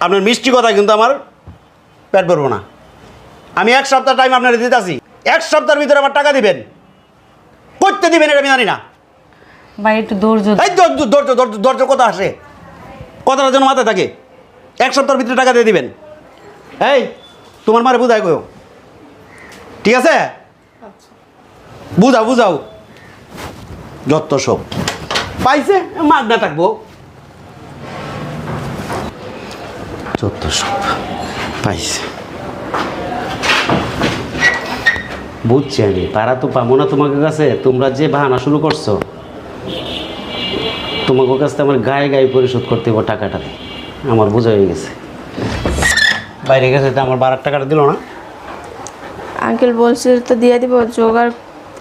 আপনার মিষ্টি কথা কিন্তু আমার পেট ভরবো না। আমি এক সপ্তাহ টাইম আপনার দিতেছি। এক সপ্তাহের ভিতরে আমার টাকা দিবেন। করতে দিবেন এটা আমি জানি না। ভাই একটু ধৈর্য ধ- এই ধৈর্য ধৈর্য ধৈর্য ধৈর্য কথা আসে। কথাটা যেন মাথায় থাকে। এক সপ্তাহের ভিতরে টাকা দিয়ে দিবেন। এই তোমার মারে ঠিক আছে? বুঝাও বুঝাও। যত সব। পাইছে থাকব। যত সব বুঝছি আমি। পারা তো পাবো না তোমাকে কাছে। তোমরা যে বাহানা শুরু করছ, তোমাকে কাছ আমার গায়ে গায়ে পরিশোধ করতে হবে টাকাটা আমার বোঝা হয়ে গেছে। বাইরে গেছে তো আমার বারার টাকাটা দিল না। আঙ্কেল বলছিল তো দিয়ে দিব, জোগাড়।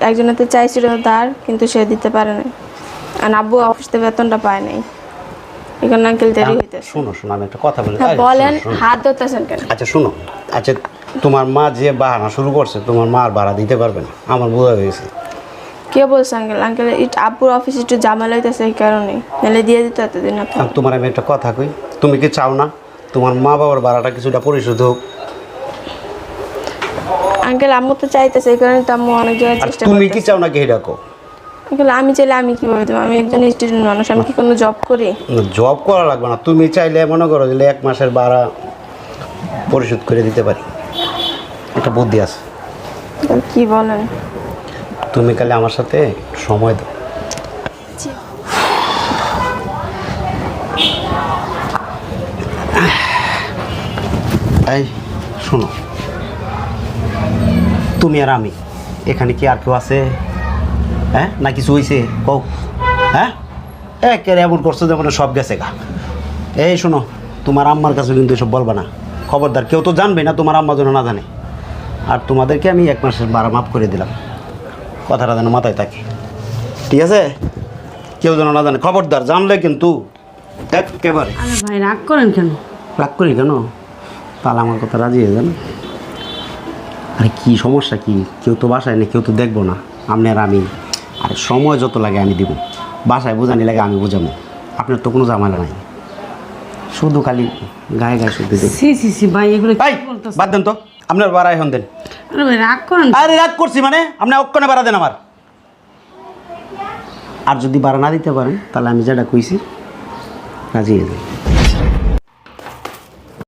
একজনেতে চাইছিল তার, কিন্তু সে দিতে পারে নাই আর আব্বু অফিস থেকে বেতনটা পায় নাই। এখানে আঙ্কেল দেরি হইতেছে। শোনো শোনো আমি একটা কথা বলি। হ্যাঁ বলেন। হাত ধরতেছেন কেন? আচ্ছা শোনো আচ্ছা তোমার মা যে বাহানা শুরু করছে তোমার মা আর ভাড়া দিতে পারবে না। আমার বোঝা হয়ে গেছে কে বলছে আঙ্কেল? আঙ্কেল আব্বুর অফিস একটু ঝামেলা হইতেছে এই কারণে। নাহলে দিয়ে দিত এতদিন এত তোমার আমি একটা কথা কই তুমি কি চাও না তোমার মা বাবার ভাড়াটা কিছুটা পরিশোধ হোক? আঙ্কেল আম্মু তো চাইতেছে এই কারণে তো আম্মু অনেক জায়গায় চেষ্টা তুমি কি চাও না কে ডাকো আঙ্কেল আমি চাইলে আমি কীভাবে দেবো? আমি একজন স্টুডেন্ট মানুষ আমি কি কোনো জব করি? জব করা লাগবে না। তুমি চাইলে মনে করো যে এক মাসের ভাড়া পরিশোধ করে দিতে পারি। একটা বুদ্ধি আছে। কি বলেন? তুমি কালে আমার সাথে সময় দাও। এই শোনো। তুমি আর আমি এখানে কি আর কেউ আছে? হ্যাঁ? না কিছু হয়েছে কও। হ্যাঁ? একের এমন করছ যেমন সব গেছে গা। এই শোনো তোমার আম্মার কাছে কিন্তু এসব বলবা না। খবরদার কেউ তো জানবে না তোমার আম্মা যেন না জানে। আর তোমাদেরকে আমি এক মাসের ভাড়া মাফ করে দিলাম। কথাটা যেন মাথায় থাকে। ঠিক আছে? কেউ যেন না জানে। খবরদার জানলে কিন্তু একেবারে। আরে ভাই রাগ করেন কেন? রাগ করি কেন? তাহলে আমার কথা রাজি হয়ে যান আরে কী সমস্যা কি? কেউ তো বাসায় নেই কেউ তো দেখব না। আপনি আর আমি। আরে সময় যত লাগে আমি দিব। বাসায় বোঝানি লাগে আমি বোঝাবো। আপনার তো কোনো ঝামেলা নাই। শুধু খালি গায়ে গায়ে শুধু সি সি সি ভাই এগুলো কি ভাই বলতেছেন? বাদ দেন তো। আপনার বাড়া এখন দেন। আরে ভাই রাগ করেন আরে রাগ করছি মানে? আপনি অক্ষণে বাড়া দেন আমার। আর যদি বাড়া না দিতে পারেন তাহলে আমি যেটা কইছি রাজি হয়ে যাই